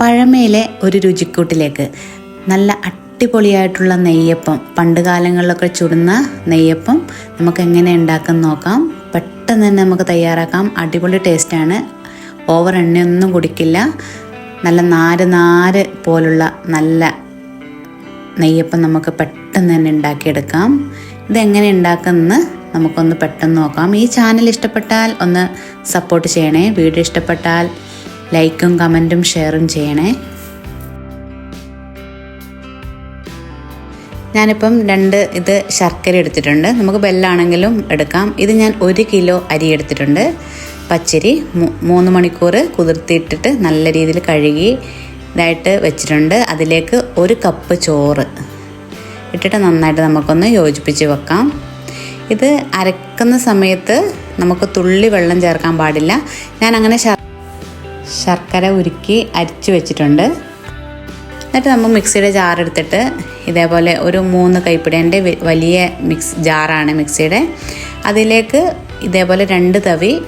പഴമയിലെ ഒരു രുചിക്കൂട്ടിലേക്ക്. നല്ല അടിപൊളിയായിട്ടുള്ള നെയ്യപ്പം. പണ്ട് കാലങ്ങളിലൊക്കെ ചുടുന്ന നെയ്യപ്പം നമുക്ക് എങ്ങനെ ഉണ്ടാക്കാൻ നോക്കാം. പെട്ടെന്ന് തന്നെ നമുക്ക് തയ്യാറാക്കാം. അടിപൊളി ടേസ്റ്റാണ്. ഓവർ എണ്ണയൊന്നും കുടിക്കില്ല. നല്ല നാര് നാര് പോലുള്ള നല്ല നെയ്യപ്പം നമുക്ക് പെട്ടെന്ന് തന്നെ ഉണ്ടാക്കിയെടുക്കാം. ഇതെങ്ങനെ ഉണ്ടാക്കുമെന്ന് നമുക്കൊന്ന് പെട്ടെന്ന് നോക്കാം. ഈ ചാനൽ ഇഷ്ടപ്പെട്ടാൽ ഒന്ന് സപ്പോർട്ട് ചെയ്യണേ. വീഡിയോ ഇഷ്ടപ്പെട്ടാൽ ലൈക്കും കമന്റും ഷെയറും ചെയ്യണേ. ഞാനിപ്പം രണ്ട് ഇത് ശർക്കര എടുത്തിട്ടുണ്ട്. നമുക്ക് ബെല്ലാണെങ്കിലും എടുക്കാം. ഇത് ഞാൻ ഒരു കിലോ അരി എടുത്തിട്ടുണ്ട്. പച്ചരി മൂന്ന് മണിക്കൂർ കുതിർത്തിയിട്ടിട്ട് നല്ല രീതിയിൽ കഴുകി ഇതായിട്ട് വെച്ചിട്ടുണ്ട്. അതിലേക്ക് ഒരു കപ്പ് ചോറ് ഇട്ടിട്ട് നന്നായിട്ട് നമുക്കൊന്ന് യോജിപ്പിച്ച് വെക്കാം. ഇത് അരക്കുന്ന സമയത്ത് നമുക്ക് തുള്ളി വെള്ളം ചേർക്കാൻ പാടില്ല. ഞാൻ അങ്ങനെ ശർക്കര ഉരുക്കി അരിച്ചു വെച്ചിട്ടുണ്ട്. എന്നിട്ട് നമ്മൾ മിക്സിയുടെ ജാറെടുത്തിട്ട് ഇതേപോലെ ഒരു മൂന്ന് കൈപ്പിടേന്റെ വലിയ മിക്സ് ജാറാണ് മിക്സിയുടെ. അതിലേക്ക് ഇതേപോലെ രണ്ട് തവി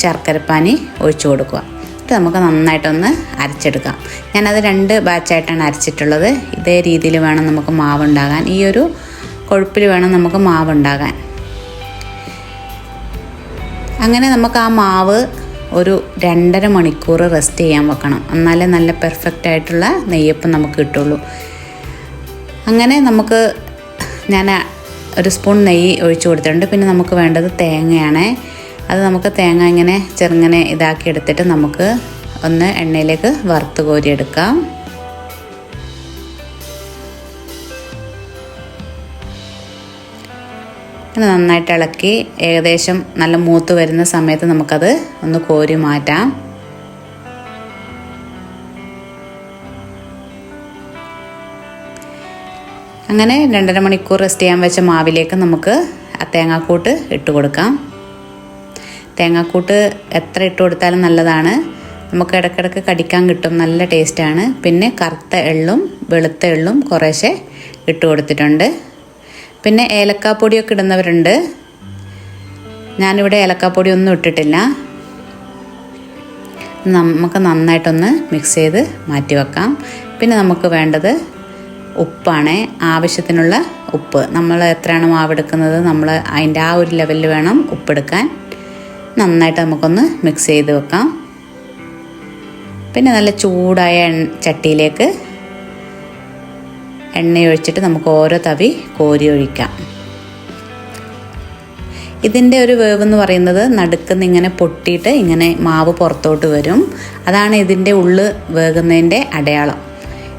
ശർക്കരപ്പാനി ഒഴിച്ചു കൊടുക്കുക. എന്നിട്ട് നമുക്ക് നന്നായിട്ടൊന്ന് അരച്ചെടുക്കാം. ഞാനത് രണ്ട് ബാച്ചായിട്ടാണ് അരച്ചിട്ടുള്ളത്. ഇതേ രീതിയിൽ വേണം നമുക്ക് മാവ് ഉണ്ടാകാൻ ഈ ഒരു കൊഴുപ്പിൽ വേണം നമുക്ക് മാവ് ഉണ്ടാകാൻ അങ്ങനെ നമുക്ക് ആ മാവ് ഒരു രണ്ടര മണിക്കൂർ റെസ്റ്റ് ചെയ്യാൻ വെക്കണം. എന്നാലേ നല്ല പെർഫെക്റ്റ് ആയിട്ടുള്ള നെയ്യപ്പം നമുക്ക് കിട്ടുള്ളൂ. അങ്ങനെ നമുക്ക് ഞാൻ ഒരു സ്പൂൺ നെയ്യ് ഒഴിച്ചു കൊടുത്തിട്ടുണ്ട്. പിന്നെ നമുക്ക് വേണ്ടത് തേങ്ങയാണ്. അത് നമുക്ക് തേങ്ങ ഇങ്ങനെ ചെറുങ്ങനെ ഇതാക്കി എടുത്തിട്ട് നമുക്ക് ഒന്ന് എണ്ണയിലേക്ക് വറുത്ത് കോരിയെടുക്കാം. അങ്ങനെ നന്നായിട്ട് ഇളക്കി ഏകദേശം നല്ല മൂത്ത് വരുന്ന സമയത്ത് നമുക്കത് ഒന്ന് കോരി മാറ്റാം. അങ്ങനെ രണ്ടര മണിക്കൂർ റെസ്റ്റ് ചെയ്യാൻ വെച്ച മാവിലേക്ക് നമുക്ക് ആ തേങ്ങാക്കൂട്ട് ഇട്ട് കൊടുക്കാം. തേങ്ങാക്കൂട്ട് എത്ര ഇട്ട് കൊടുത്താലും നല്ലതാണ്. നമുക്ക് ഇടയ്ക്കിടയ്ക്ക് കടിക്കാൻ കിട്ടും നല്ല ടേസ്റ്റാണ് പിന്നെ കറുത്ത എള്ളും വെളുത്ത എള്ളും കുറേശ്ശെ ഇട്ട് കൊടുത്തിട്ടുണ്ട്. പിന്നെ ഏലക്കാപ്പൊടിയൊക്കെ ഇടുന്നവരുണ്ട്. ഞാനിവിടെ ഏലക്കാപ്പൊടി ഒന്നും ഇട്ടിട്ടില്ല. നമുക്ക് നന്നായിട്ടൊന്ന് മിക്സ് ചെയ്ത് മാറ്റി വെക്കാം. പിന്നെ നമുക്ക് വേണ്ടത് ഉപ്പാണ്. ആവശ്യത്തിനുള്ള ഉപ്പ്. നമ്മൾ എത്രയാണ് മാവെടുക്കുന്നത് നമ്മൾ അതിന്റെ ആ ഒരു ലെവലിൽ വേണം ഉപ്പെടുക്കാൻ. നന്നായിട്ട് നമുക്കൊന്ന് മിക്സ് ചെയ്ത് വെക്കാം. പിന്നെ നല്ല ചൂടായ ചട്ടിയിലേക്ക് എണ്ണ ഒഴിച്ചിട്ട് നമുക്ക് ഓരോ തവി കോരി ഒഴിക്കാം ഇതിന്റെ ഒരു വേവ് എന്ന് പറയുന്നത് നടുക്കുന്ന് ഇങ്ങനെ പൊട്ടിയിട്ട് ഇങ്ങനെ മാവ് പുറത്തോട്ട് വരും. അതാണ് ഇതിന്റെ ഉള്ള് വേകുന്നതിന്റെ അടയാളം.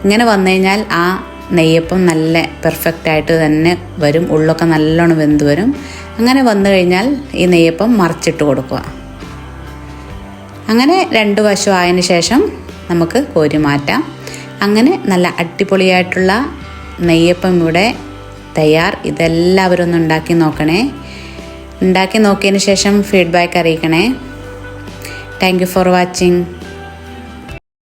ഇങ്ങനെ വന്നു കഴിഞ്ഞാൽ ആ നെയ്യപ്പം നല്ല പെർഫെക്റ്റ് ആയിട്ട് തന്നെ വരും. ഉള്ളൊക്കെ നല്ലോണം വെന്ത് വരും. അങ്ങനെ വന്നു കഴിഞ്ഞാൽ ഈ നെയ്യപ്പം മറിച്ചിട്ട് കൊടുക്കുക. അങ്ങനെ രണ്ട് വശം ആയതിനു ശേഷം നമുക്ക് കോരി മാറ്റാം. അങ്ങനെ നല്ല അടിപൊളിയായിട്ടുള്ള നെയ്യപ്പം ഇവിടെ തയ്യാർ. ഇതെല്ലാവരും ഒന്ന് ഉണ്ടാക്കി നോക്കണേ. ഉണ്ടാക്കി നോക്കിയതിന് ശേഷം feedback അറിയിക്കണേ. Thank you for watching